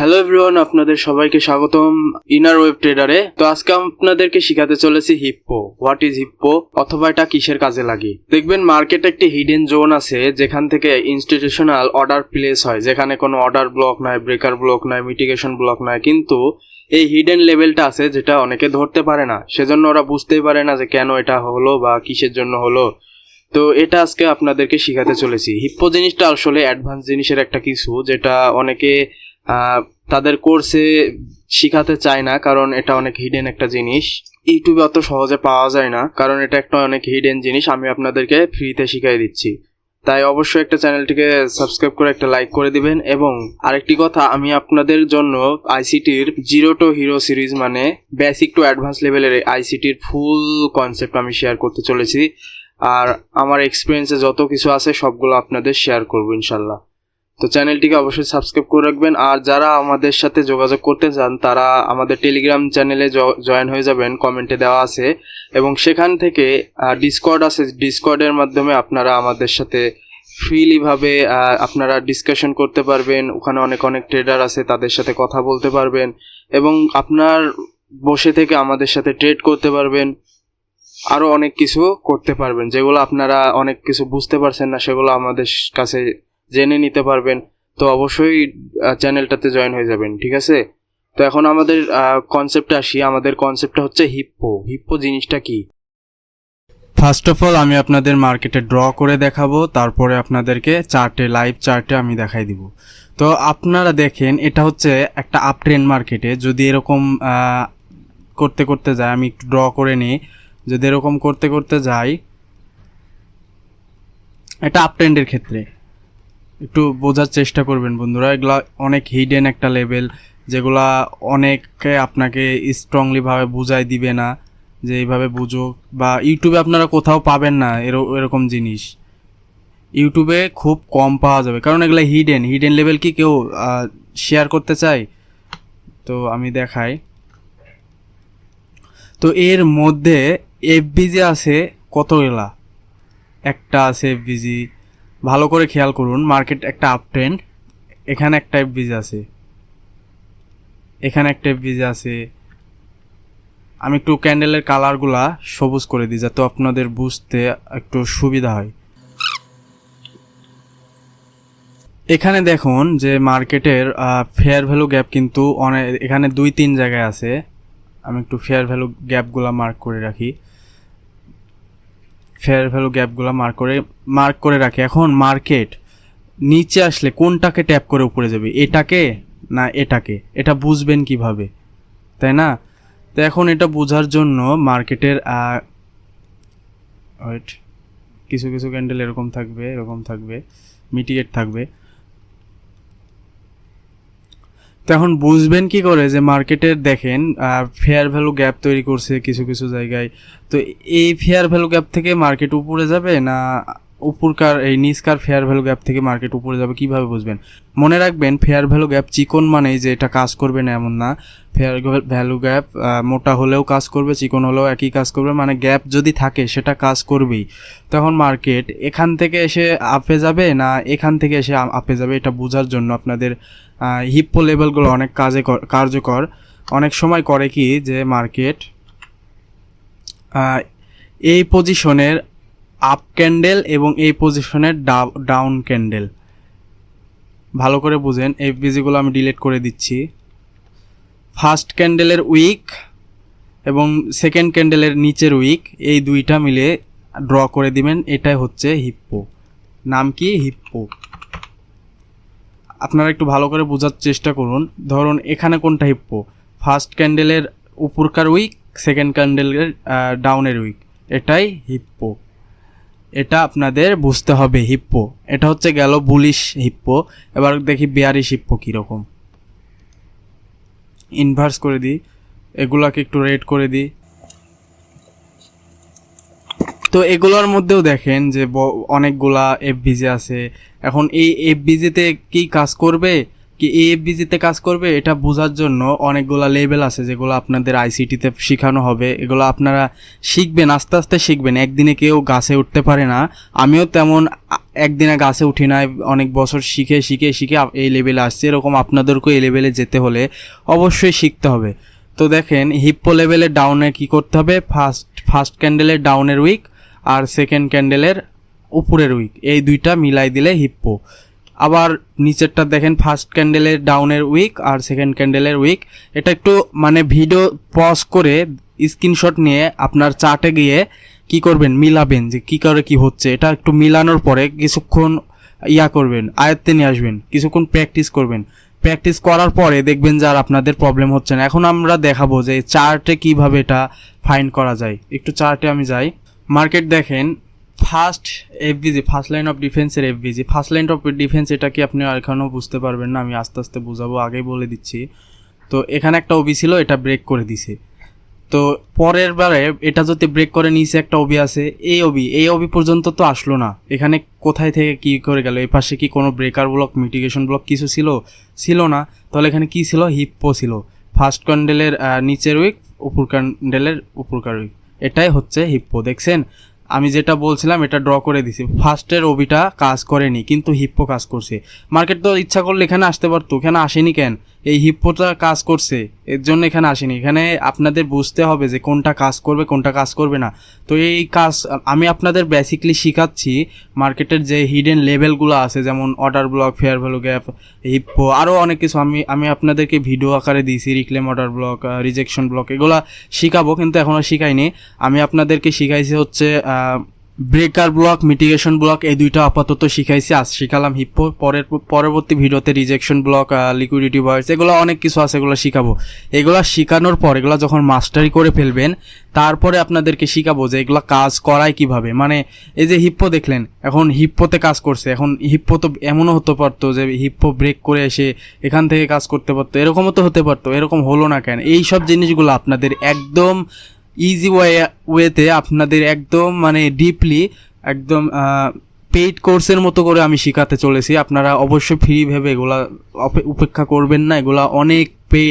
Hello everyone আপনাদের সবাইকে স্বাগতম ইনার ওয়েব ট্রেডারে তো আজকে আপনাদেরকে শিখাতে চলেছি হিপ্পো হোয়াট ইজ হিপ্পো অথবা এটা কিসের কাজে লাগে? দেখবেন মার্কেটে একটি হিডেন জোন আছে, যেখান থেকে ইনস্টিটিউশনাল অর্ডার প্লেস হয়, যেখানে কোনো অর্ডার ব্লক নয় ব্রেকার ব্লক নয় মিটিগেশন ব্লক নয় কিন্তু এই হিডেন লেভেলটা আছে, যেটা অনেকে ধরতে পারে না। সেজন্য ওরা বুঝতেই পারে না যে কেন এটা হলো বা কিসের জন্য হলো। তো এটা আজকে আপনাদেরকে শিখাতে চলেছি। হিপ্পো জিনিসটা আসলে অ্যাডভান্স জিনিসের একটা কিছু, যেটা অনেকে তাদের কোর্সে শিখাতে চায় না, কারণ এটা অনেক হিডেন একটা জিনিস। ইউটিউবে অত সহজে পাওয়া যায় না, কারণ এটা একটা অনেক হিডেন জিনিস, আমি আপনাদেরকে ফ্রিতে শিখাই দিচ্ছি। তাই অবশ্যই একটা চ্যানেলটিকে সাবস্ক্রাইব করে একটা লাইক করে দিবেন, এবং আরেকটি কথা, আমি আপনাদের জন্য আইসিটির জিরো টু হিরো সিরিজ মানে বেসিক টু অ্যাডভান্স লেভেলের আইসিটির ফুল কনসেপ্ট আমি শেয়ার করতে চলেছি। আর আমার এক্সপিরিয়েন্সে যত কিছু আছে, সবগুলো আপনাদের শেয়ার করব, ইনশাল্লাহ। তো চ্যানেলটিকে অবশ্যই সাবস্ক্রাইব করে রাখবেন। আর যারা আমাদের সাথে যোগাযোগ করতে চান, তারা আমাদের টেলিগ্রাম চ্যানেলে জয়েন হয়ে যাবেন কমেন্টে দেওয়া আছে। এবং সেখান থেকে ডিসকর্ড আছে। ডিসকর্ডের মাধ্যমে আপনারা আমাদের সাথে ফ্রিলিভাবে আপনারা ডিসকাশন করতে পারবেন। ওখানে অনেক অনেক ট্রেডার আছে, তাদের সাথে কথা বলতে পারবেন। এবং আপনার বসে থেকে আমাদের সাথে ট্রেড করতে পারবেন। আরও অনেক কিছু করতে পারবেন, যেগুলো আপনারা অনেক কিছু বুঝতে পারছেন না, সেগুলো আমাদের কাছে জেনে নিতে পারবেন। তো অবশ্যই চ্যানেলটাতে জয়েন হয়ে যাবেন, ঠিক আছে? তো এখন আমাদের কনসেপ্টে আসি। আমাদের কনসেপ্টটা হচ্ছে হিপ্পো হিপ্পো জিনিসটা কি? ফার্স্ট অফ অল আমি আপনাদের মার্কেটে ড্র করে দেখাবো। তারপরে আপনাদেরকে চার্টে লাইভ চার্টে আমি দেখাই দিব। তো আপনারা দেখেন, এটা হচ্ছে একটা আপ ট্রেন্ড মার্কেটে যদি এরকম করতে করতে যায়, আমি একটু ড্র করে নিই। যদি এরকম করতে করতে যাই এটা আপ ট্রেন্ডের ক্ষেত্রে। একটু বোঝার চেষ্টা করবেন বন্ধুরা। এগুলা অনেক হিডেন একটা লেভেল যেগুলা অনেকে আপনাকে স্ট্রংলিভাবে বুঝাই দিবে না, যে এইভাবে বুঝো। বা ইউটিউবে আপনারা কোথাও পাবেন না এর- এরকম জিনিস। ইউটিউবে খুব কম পাওয়া যাবে। কারণ এগুলো হিডেন হিডেন লেভেল কি কেউ শেয়ার করতে চায়? তো আমি দেখাই। তো এর মধ্যে এফবিজি আছে কতগুলা? একটা আছে এফবিজি ভালো করে খেয়াল করুন মার্কেট একটা আপ ট্রেন্ড এখানে একটা এফবিজি আছে। এখানে একটা এফবিজি আছে। আমি একটু ক্যান্ডেলের কালারগুলা সবুজ করে দিই, যাতে আপনাদের বুঝতে একটু সুবিধা হয়। এখানে দেখুন যে মার্কেটের ফেয়ার ভ্যালু গ্যাপ কিন্তু অনেক এখানে দুই তিন জায়গায় আছে। আমি একটু ফেয়ার ভ্যালু গ্যাপগুলো মার্ক করে রাখি। ফেয়ার ভ্যালু গ্যাপগুলো মার্ক করে মার্ক করে রাখে। এখন মার্কেট নিচে আসলে কোনটাকে ট্যাপ করে উপরে যাবে? এটাকে না এটাকে? এটা বুঝবেন কীভাবে? তাই না? তো এখন এটা বোঝার জন্য মার্কেটের কিছু কিছু ক্যান্ডেল এরকম থাকবে এরকম থাকবে মিটিগেট থাকবে। তো এখন বুঝবেন কি করে যে মার্কেটের দেখেন ফেয়ার ভ্যালু গ্যাপ তৈরি করছে কিছু কিছু জায়গায়। তো এই ফেয়ার ভ্যালু গ্যাপ থেকে মার্কেট উপরে যাবে না উপরকার, এই নিচকার ফেয়ার ভ্যালু গ্যাপ থেকে মার্কেট উপরে যাবে? কীভাবে বুঝবেন? মনে রাখবেন ফেয়ার ভ্যালু গ্যাপ চিকন মানেই যে এটা কাজ করবে না এমন না। ফেয়ার ভ্যালু গ্যাপ মোটা হলেও কাজ করবে, চিকন হলেও একই কাজ করবে। মানে গ্যাপ যদি থাকে, সেটা কাজ করবেই। তখন মার্কেট এখান থেকে এসে আপে যাবে না এখান থেকে এসে আপে যাবে? এটা বোঝার জন্য আপনাদের হিপ্পো লেভেলগুলো অনেক কাজে কার্যকর। অনেক সময় করে কি যে মার্কেট এই পজিশনের আপ ক্যান্ডেল এবং এই পজিশনের ডাউন ক্যান্ডেল। ভালো করে বুঝেন, এই বিজিগুলো আমি ডিলিট করে দিচ্ছি। ফার্স্ট ক্যান্ডেলের উইক এবং সেকেন্ড ক্যান্ডেলের নিচের উইক, এই দুইটা মিলে ড্র করে দিবেন। এটাই হচ্ছে হিপ্পো নাম কি? হিপ্পো আপনারা একটু ভালো করে বোঝার চেষ্টা করুন। ধরুন, এখানে কোনটা হিপ্পো? ফার্স্ট ক্যান্ডেলের উপরকার উইক সেকেন্ড ক্যান্ডেলের ডাউনের উইক এটাই হিপ্পো। এটা আপনাদের বুঝতে হবে হিপ্পো। এটা হচ্ছে গেল বুলিশ হিপ্পো। এবার দেখি বেয়ারিশ হিপ্পো কীরকম। ইনভার্স করে দিই। এগুলাকে একটু রেড করে দিই। তো এগুলোর মধ্যেও দেখেন যে অনেকগুলা এফবিজি আছে। এখন এই এফবিজিতে কি কাজ করবে? কি এএফবিজিতে কাজ করবে? এটা বোঝার জন্য অনেকগুলো লেভেল আছে যেগুলো আপনাদের আইসিটিতে শেখানো হবে। এগুলো আপনারা শিখবেন, আস্তে আস্তে শিখবেন। একদিনে কেউ গাছে উঠতে পারে না। আমিও তেমন একদিনে গাছে উঠি না অনেক বছর শিখে শিখে শিখে এই লেভেলে আসছে। এরকম আপনাদেরকেও এই লেভেলে যেতে হলে অবশ্যই শিখতে হবে। তো দেখেন হিপ্পো লেভেলের ডাউনে কি করতে হবে? ফার্স্ট ফার্স্ট ক্যান্ডেলের ডাউনের উইক আর সেকেন্ড ক্যান্ডেলের উপরের উইক এই দুইটা মিলাই দিলে হিপ্পো আবার নিচেরটা দেখেন ফার্স্ট ক্যান্ডেলের ডাউনের উইক আর সেকেন্ড ক্যান্ডেলের উইক এটা একটু মানে ভিডিও পজ করে স্ক্রিনশট নিয়ে আপনার চার্টে গিয়ে কি করবেন, মিলাবেন যে কি করে কি হচ্ছে। এটা একটু মিলানোর পরে কিছুক্ষণ ইয়া করবেন, আয়ত্তে নিয়ে আসবেন, কিছুক্ষণ প্র্যাকটিস করবেন। প্র্যাকটিস করার পরে দেখবেন যে আর আপনাদের প্রবলেম হচ্ছে না। এখন আমরা দেখাবো যে চার্টে কীভাবে এটা ফাইন্ড করা যায়। একটু চার্টে আমি যাই। মার্কেট দেখেন first FVG first line of ডিফেন্সের FVG first line of defence এটা কি আপনি এখনও বুঝতে পারবেন না, আমি আস্তে আস্তে বোঝাবো, আগেই বলে দিচ্ছি। তো এখানে একটা ওবি ছিল, এটা ব্রেক করে দিছে। তো পরের বারে এটা যদি ব্রেক করে নিচে একটা ওবি আছে। এই ওবি এই ওবি পর্যন্ত তো আসলো না। এখানে কোথায় থেকে কি করে গেল? এই পাশে কি কোনো ব্রেকার ব্লক মিটিগেশন ব্লক কিছু ছিল? ছিল না। তাহলে এখানে কি ছিল? হিপ্পো ছিল। ফার্স্ট ক্যান্ডেলের নিচের উইক উপর ক্যান্ডেলের উপরকার উইক এটাই হচ্ছে হিপ্পো দেখছেন? আমি যেটা বলছিলাম, এটা ড্র করে দিছি। ফার্স্টের ওবিটা কাজ করেনি, কিন্তু হিপ্পো কাজ করছে। মার্কেট তো ইচ্ছা করলে এখানে আসতে পারতো, এখানে আসেনি কেন? এই হিপ্পোটা কাজ করছে, এর জন্য এখানে আসেনি। এখানে আপনাদের বুঝতে হবে যে কোনটা কাজ করবে, কোনটা কাজ করবে না। তো এই কাজ, আমি আপনাদের বেসিকলি শেখাচ্ছি মার্কেটের যে হিডেন লেভেলগুলো আছে, যেমন order block fair value gap hippo আরও অনেক কিছু। আমি আমি আপনাদেরকে ভিডিও আকারে দিয়েছি reclaim order block rejection block এগুলা শিখাবো, কিন্তু এখনও শিখাইনি। আমি আপনাদেরকে শিখাইছি হচ্ছে ব্রেকার ব্লক মিটিগেশন ব্লক এই দুইটা আপাতত শিখাইছি। আজ শিখালাম হিপ্পো পরের পরবর্তী ভিডিওতে রিজেকশন ব্লক লিকুইডিটি ভয়েস এগুলো অনেক কিছু আছে, এগুলো শিখাবো। এগুলো শিখানোর পর, এগুলো যখন মাস্টারি করে ফেলবেন, তারপরে আপনাদেরকে শিখাবো যে এগুলো কাজ করায় কীভাবে। মানে এই যে হিপ্পো দেখলেন, এখন হিপ্পোতে কাজ করছে, এখন হিপ্পো তো এমনও হতে পারতো যে হিপ্পো ব্রেক করে এসে এখান থেকে কাজ করতে পারতো। এরকমও তো হতে পারতো, এরকম হলো না কেন? এই সব জিনিসগুলো আপনাদের একদম ইজি ওয়ে ওয়েতে আপনাদের একদম মানে ডিপলি একদম পেইড কোর্সের মতো করে আমি শেখাতে চলেছি। আপনারা অবশ্যই ফ্রি ভেবে এগুলা উপেক্ষা করবেন না। এগুলা অনেক পে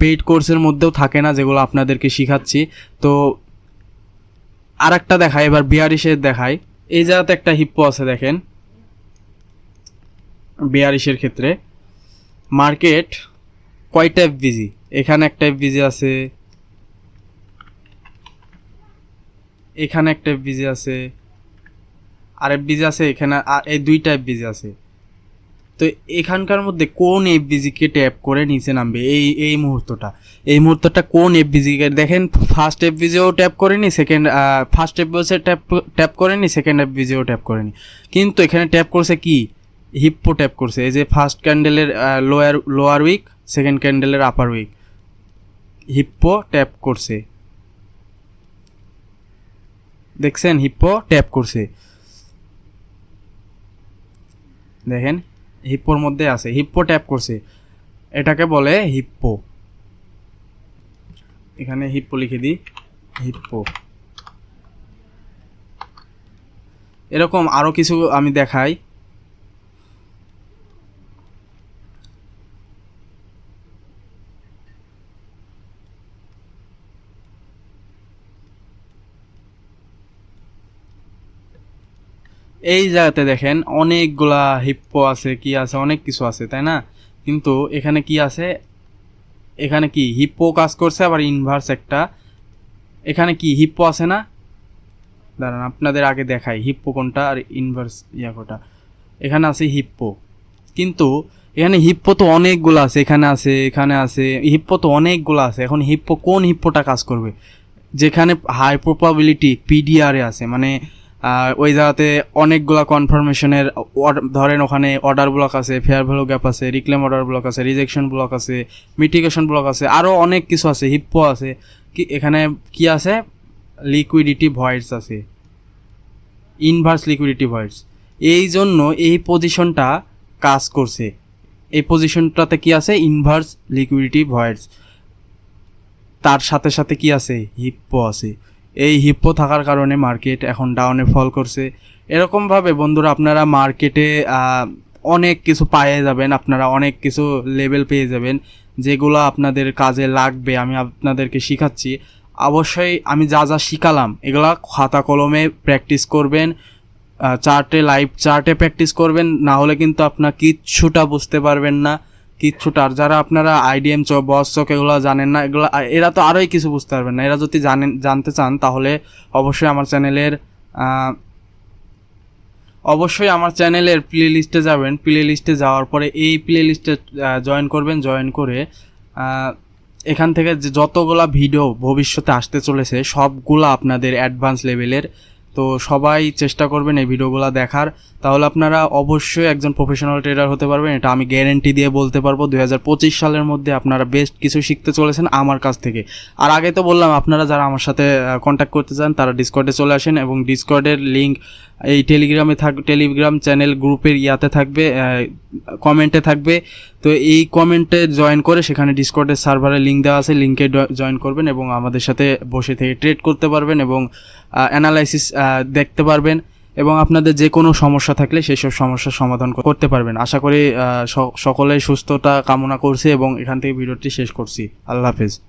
পেইড কোর্সের মধ্যেও থাকে না যেগুলো আপনাদেরকে শিখাচ্ছি। তো আর একটা দেখায় এবার বিয়ারিশের দেখায় এই জায়গাতে একটা হিপ্পো আছে, দেখেন। বিয়ারিশের ক্ষেত্রে। মার্কেট কয়টা এফবিজি এখানে একটা এফবিজি আছে। এখানে একটা এফবিজি আছে আর এফবিজি আছে, এখানে আ- এই দুইটা এফবিজি আছে। তো এখানকার মধ্যে কোন এফ এফবিজিকে ট্যাপ করে নিচে নামবে? এই এই মুহূর্তটা। এই মুহূর্তটা কোন এফ এফবিজিকে দেখেন ফার্স্ট এফ এফবিজিও ট্যাপ করেনি second first F FVG tap tap করেনি সেকেন্ড এফ এফবিজিও ট্যাপ করেনি। কিন্তু এখানে ট্যাপ করছে কি? হিপ্পো ট্যাপ করছে। এই যে ফার্স্ট ক্যান্ডেলের লোয়ার লোয়ার উইক সেকেন্ড ক্যান্ডেলের আপার উইক হিপ্পো ট্যাপ করছে। দেখছেন হিপ্পো ট্যাপ করছে। দেখেন হিপ্পোর মধ্যে আছে। হিপ্পো ট্যাপ করছে। এটাকে বলে হিপ্পো এখানে হিপ্পো লিখে দিই। হিপ্পো এরকম আরও কিছু আমি দেখাই। এই জায়গাতে দেখেন অনেকগুলা হিপ্পো আছে, কি আছে, অনেক কিছু আছে, তাই না? কিন্তু এখানে কি আছে? এখানে কি হিপ্পো কাজ করছে, আবার ইনভার্স একটা। এখানে কি হিপ্পো আছে না? দাঁড়ান, আপনাদের আগে দেখাই হিপ্পো কোনটা আর ইনভার্স ইয়া কোনটা। এখানে আছে হিপ্পো কিন্তু এখানে হিপ্পো তো অনেকগুলো আছে, এখানে আছে এখানে আছে হিপ্পো তো অনেকগুলো আছে। এখন হিপ্পো কোন হিপ্পোটা কাজ করবে? যেখানে হাই প্রবাবিলিটি পিডিআরে আছে মানে আহ, ওই জায়গাতে অনেকগুলা কনফার্মেশনের ধরেন ওখানে অর্ডার ব্লক আছে ফেয়ার ভ্যালু গ্যাপ আছে রিক্লেম অর্ডার ব্লক আছে রিজেকশন ব্লক আছে মিটিগেশন ব্লক আছে আরও অনেক কিছু আছে হিপ্পো আছে। কি এখানে কি আছে? লিকুইডিটি ভয়েডস আছে। ইনভার্স লিকুইডিটি ভয়েডস এই জন্য এই পজিশনটা কাজ করছে। এই পজিশনটাতে কি আছে? ইনভার্স লিকুইডিটি ভয়েডস তার সাথে সাথে কি আছে? হিপ্পো আছে। এই হিপ্পো থাকার কারণে মার্কেট এখন ডাউনে ফল করছে। এরকমভাবে বন্ধুরা আপনারা মার্কেটে অনেক কিছু পেয়ে যাবেন, আপনারা অনেক কিছু লেভেল পেয়ে যাবেন, যেগুলো আপনাদের কাজে লাগবে, আমি আপনাদেরকে শিখাচ্ছি। অবশ্যই আমি যা যা শিখালাম, এগুলা খাতা কলমে প্র্যাকটিস করবেন চার্টে লাইভ চার্টে প্র্যাকটিস করবেন, না হলে কিন্তু আপনার কিচ্ছুটা বুঝতে পারবেন না। কিচ্ছুটা। আর যারা আপনারা আইডিএম চক বস চক এগুলো জানেন না, এগুলো এরা তো আরোই কিছু বুঝতে পারবেন না। এরা যদি জানেন, জানতে চান, তাহলে অবশ্যই আমার চ্যানেলের অবশ্যই আমার চ্যানেলের প্লে লিস্টে যাবেন। প্লে লিস্টে যাওয়ার পরে এই প্লে লিস্টে জয়েন করবেন জয়েন করে এখান থেকে যতগুলা ভিডিও ভবিষ্যতে আসতে চলেছে, সবগুলা আপনাদের অ্যাডভান্স লেভেলের তো সবাই চেষ্টা করবেন এই ভিডিওগুলো দেখার। তাহলে আপনারা অবশ্যই একজন প্রফেশনাল ট্রেডার হতে পারবেন। এটা আমি গ্যারেন্টি দিয়ে বলতে পারব, দুই হাজার পঁচিশ সালের মধ্যে আপনারা বেস্ট কিছু শিখতে চলেছেন আমার কাছ থেকে। আর আগে তো বললাম, আপনারা যারা আমার সাথে কন্ট্যাক্ট করতে চান, তারা ডিসকর্ডে চলে আসেন এবং ডিসকর্ডের লিঙ্ক এই টেলিগ্রামে থাক টেলিগ্রাম চ্যানেল গ্রুপের ইয়াতে থাকবে কমেন্টে থাকবে। তো এই কমেন্টে জয়েন করে সেখানে ডিসকর্ডের সার্ভারে লিঙ্ক দেওয়া আছে লিঙ্কে জয়েন করবেন এবং আমাদের সাথে বসে থেকে ট্রেড করতে পারবেন এবং অ্যানালাইসিস দেখতে পারবেন এবং আপনাদের যে কোনো সমস্যা থাকলে সেসব সমস্যার সমাধান করতে পারবেন। আশা করি আহ, স- সকলেই সুস্থতা কামনা করছি এবং এখান থেকে ভিডিওটি শেষ করছি। আল্লাহ হাফেজ।